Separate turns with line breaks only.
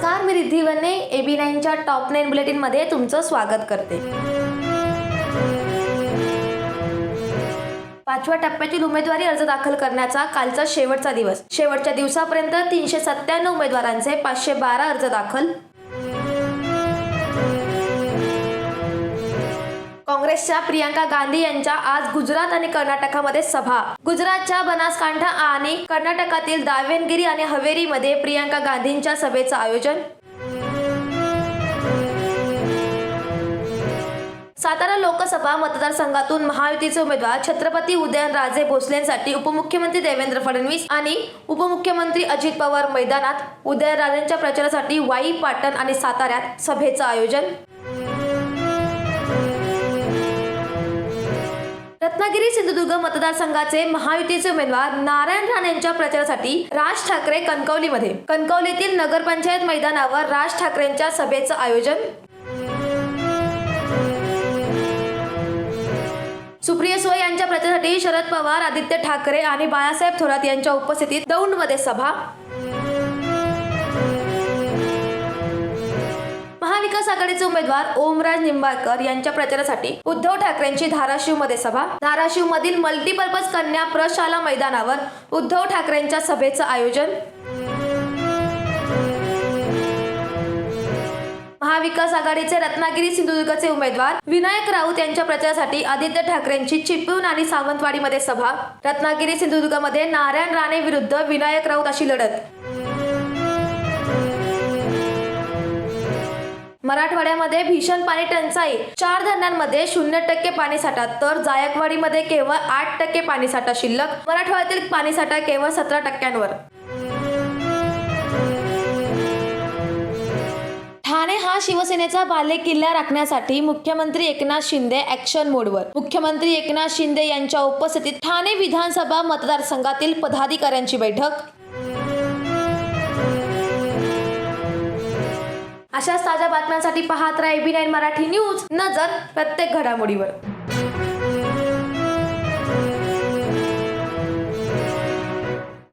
मी रिद्धी वने A B नाईनच्या top nine बुलेटिनमध्ये तुमचं स्वागत करते. पाचव्या टप्प्यातील उमेदवारी अर्ज दाखल करण्याचा कालचा शेवटचा दिवस. शेवटच्या दिवसापर्यंत तीनशे सत्त्याण्णव उमेदवारांचे पाचशे बारा अर्ज दाखल काँग्रेसच्या प्रियांका गांधी यांच्या आज गुजरात आणि कर्नाटकामध्ये सभा. गुजरातच्या बनासकांठा आणि कर्नाटकातील दावेनगिरी आणि हवेरीमध्ये प्रियांका गांधींच्या सभेचं आयोजन. सातारा लोकसभा मतदारसंघातून महायुतीचे उमेदवार छत्रपती उदयनराजे भोसलेंसाठी उपमुख्यमंत्री देवेंद्र फडणवीस आणि उपमुख्यमंत्री अजित पवार मैदानात उदयनराजेंच्या प्रचारासाठी वाई पाटण आणि साताऱ्यात सभेचं आयोजन. रत्नागिरी सिंधुदुर्ग मतदारसंघाचे महायुतीचे उमेदवार नारायण राणे यांच्या प्रचारासाठी राज ठाकरे कणकवलीमध्ये. कणकवलीतील नगरपंचायत मैदानावर राज ठाकरेंच्या सभेचं आयोजन. सुप्रिया सोय यांच्या प्रचारासाठी शरद पवार आदित्य ठाकरे आणि बाळासाहेब थोरात यांच्या उपस्थितीत दौंडमध्ये सभा. आघाडीचे उमेदवार ओमराज निंबाळकर यांच्या प्रचारासाठी उद्धव ठाकरेंची धाराशिवमध्ये सभा. धाराशिव मधील मल्टीपर्पज कन्या प्रशाला मैदानावर उद्धव ठाकरेंच्या सभेचं आयोजन. महाविकास आघाडीचे रत्नागिरी सिंधुदुर्गचे उमेदवार विनायक राऊत यांच्या प्रचारासाठी आदित्य ठाकरेंची चिपळूण आणि सावंतवाडीमध्ये सभा. रत्नागिरी सिंधुदुर्गमध्ये नारायण राणे विरुद्ध विनायक राऊत अशी लढत. मराठवाड्यामध्ये भीषण पाणी टंचाई. चार धरणांमध्ये शून्य टक्के पाणीसाठा तर जायकवाडीमध्ये केवळ आठ टक्के पाणीसाठा शिल्लक. मराठवाड्यातील पाणीसाठा केवळ सतरा टक्क्यांवर. ठाणे हा शिवसेनेचा बालेकिल्ला राखण्यासाठी मुख्यमंत्री एकनाथ शिंदे ऍक्शन मोडवर मुख्यमंत्री एकनाथ शिंदे यांच्या उपस्थितीत ठाणे विधानसभा मतदारसंघातील पदाधिकाऱ्यांची बैठक. अशाच ताज्या बातम्यांसाठी पाहत राहा एबी नाईन मराठी न्यूज. नजर प्रत्येक घडामोडीवर.